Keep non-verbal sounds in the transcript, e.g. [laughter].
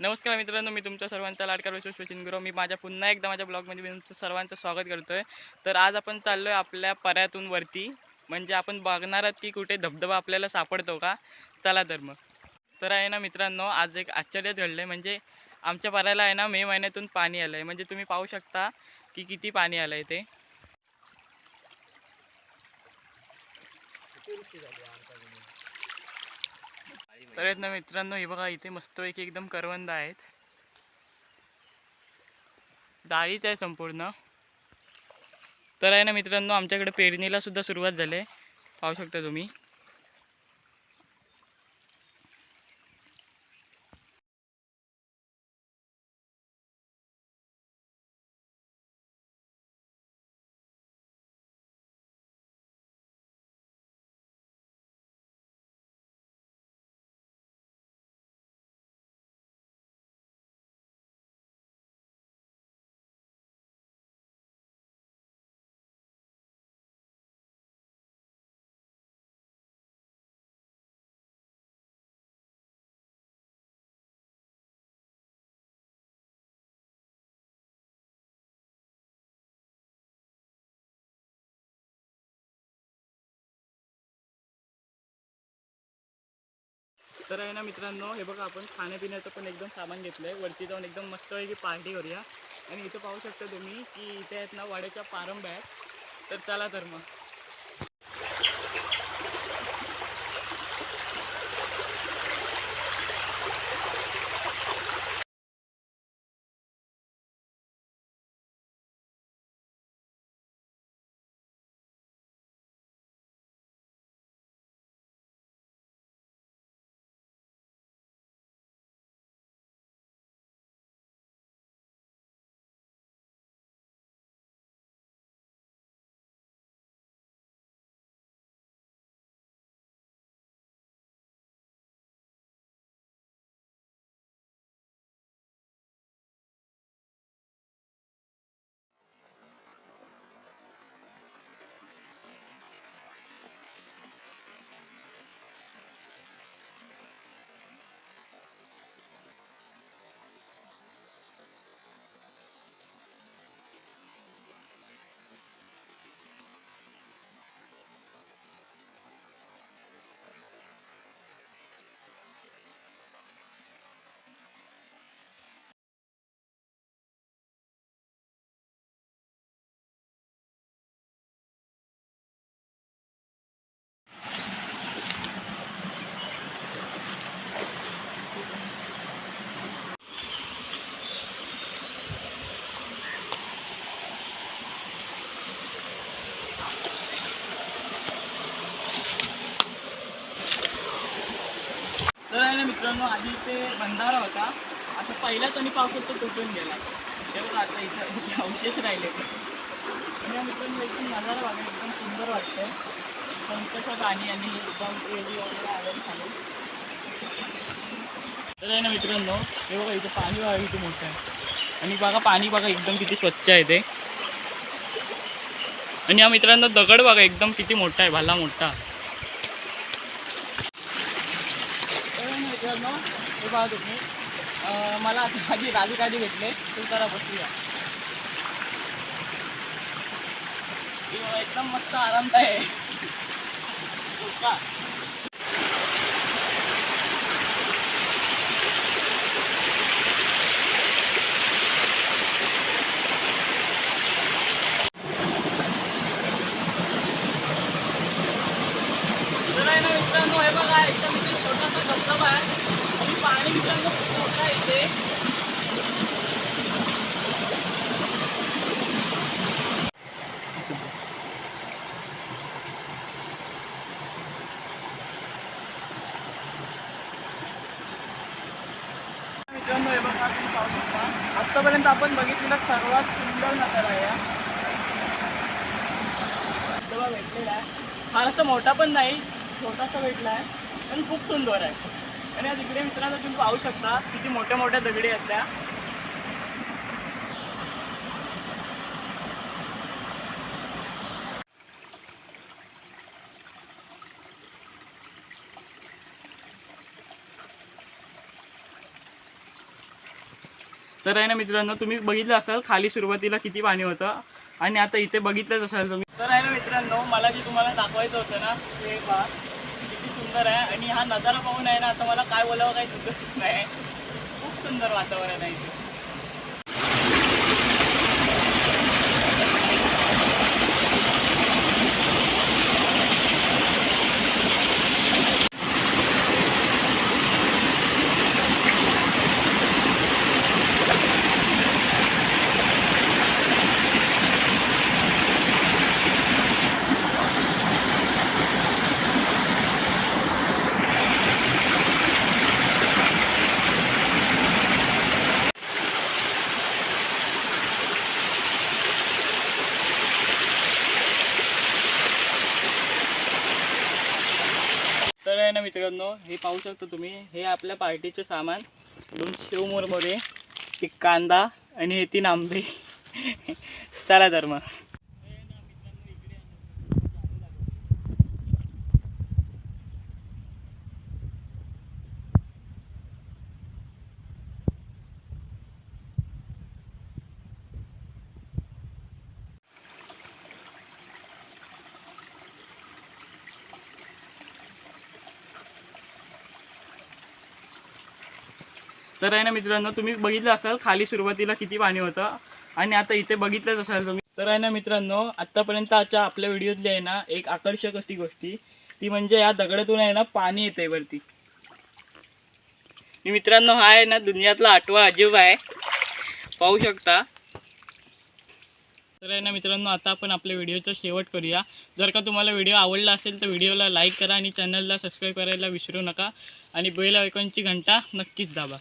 नमस्कार मित्रांनो मी तुमच्या सर्वांचा लाडका विश्व चिनगुरव मी माझ्या पुन्हा एकदा माझ्या ब्लॉगमध्ये मी तुमचं सर्वांचं स्वागत करतोय. तर आज आपण चाललो आहे आपल्या पर्यातून वरती. म्हणजे आपण बघणार आहात की कुठे धबधबा आपल्याला सापडतो का? चला तर मग. तर आहे ना मित्रांनो आज एक आश्चर्यच घडलं आहे म्हणजे आमच्या पर्याला आहे ना मे महिन्यातून पाणी आलं आहे म्हणजे तुम्ही पाहू शकता की किती पाणी आलं आहे ते. तर आहेत ना मित्रांनो हे बघा इथे मस्तपैकी एकदम करवंद आहेत. डाळीच आहे संपूर्ण. तर आहे ना मित्रांनो आमच्याकडे पेरणीला सुद्धा सुरुवात झाली आहे. पाहू शकता तुम्ही. तर आहे ना मित्रांनो हे बघा आपण खाण्यापिण्याचं पण एकदम सामान घेतलं आहे वरती जाऊन एकदम मस्त मस्तपैकी पार्टी करूया. आणि इथं पाहू शकता तुम्ही की इथे आहेत ना वाड्याच्या पारंब्या आहेत. तर चला तर मग तर आहे ना मित्रांनो आधी ते बंधारा होता. आता पहिलाच आणि पाऊस तो तुटून गेला. तेव्हा आता इथं अवशेष राहिले. आणि या मित्रांनो एकदम नजारा बघा एकदम सुंदर वाटतं पंकचा पाणी आणि एकदम रेडी वगैरे आले खाली. तर आहे ना मित्रांनो हे बघा इथं पाणी बघा किती मोठं आहे. आणि बघा पाणी बघा एकदम किती स्वच्छ आहे ते. आणि या मित्रांनो दगड बघा एकदम किती मोठा आहे भाला मोठा तर आहे ना हे बघा तुम्ही. मला आता माझी राजू गाडी भेटले. तू करा बसूया. एकदम मस्त आरामदाय आहे. का? आहे मित्रांनो हे बघा एकदम धबधबा आहे आणि पाणी मित्रांनो खूप मोठं आहे इथे आत्तापर्यंत आपण बघितलेला सर्वात सुंदर नजारा आहे हा. धबधबा भेटलेला आहे. फारसा मोठा पण नाही छोटासा भेटला आहे. पण खूप सुंदर आहे. आणि आज इकडे मित्रांनो तुम्ही पाहू शकता किती मोठ्या मोठ्या दगडी आहेत त्या. तर आहे ना मित्रांनो तुम्ही बघितलं असाल खाली सुरुवातीला किती पाणी होतं. आणि आता इथे बघितलंच असाल तुम्ही. तर आहे ना मित्रांनो मला जे तुम्हाला दाखवायचं होतं ना ते पहा. सुंदर आहे आणि हा नजारा पाहून आहे ना आता मला काय बोलावं काही सुचत नाही. खूप सुंदर वातावरण आहे इथे. आहे ना मित्रांनो? हे पाहू शकता तुम्ही. हे आपल्या पार्टीचे सामान. दोन शेव एक कांदा आणि हे तीन आंबे. [laughs] चला तर मग. तर आहे ना मित्रांनो तुम्ही बघितलं असाल खाली सुरुवातीला किती पाणी होतं आणि आता इथे बघितलंच असाल तुम्ही. तर आहे ना मित्रांनो आत्तापर्यंत आजच्या आपल्या व्हिडिओतली आहे ना एक आकर्षक अशी गोष्टी. ती म्हणजे या दगडातून आहे ना पाणी येते वरती. मित्रांनो हा आहे ना दुनियातला आठवा अजीब आहे. पाहू शकता. तर आहे ना मित्रांनो आता आपण आपल्या व्हिडिओचा शेवट करूया. जर का तुम्हाला व्हिडिओ आवडला असेल तर व्हिडिओला लाईक करा आणि चॅनलला सबस्क्राईब करायला विसरू नका. आणि बेल आयकॉनची घंटा नक्कीच दाबा.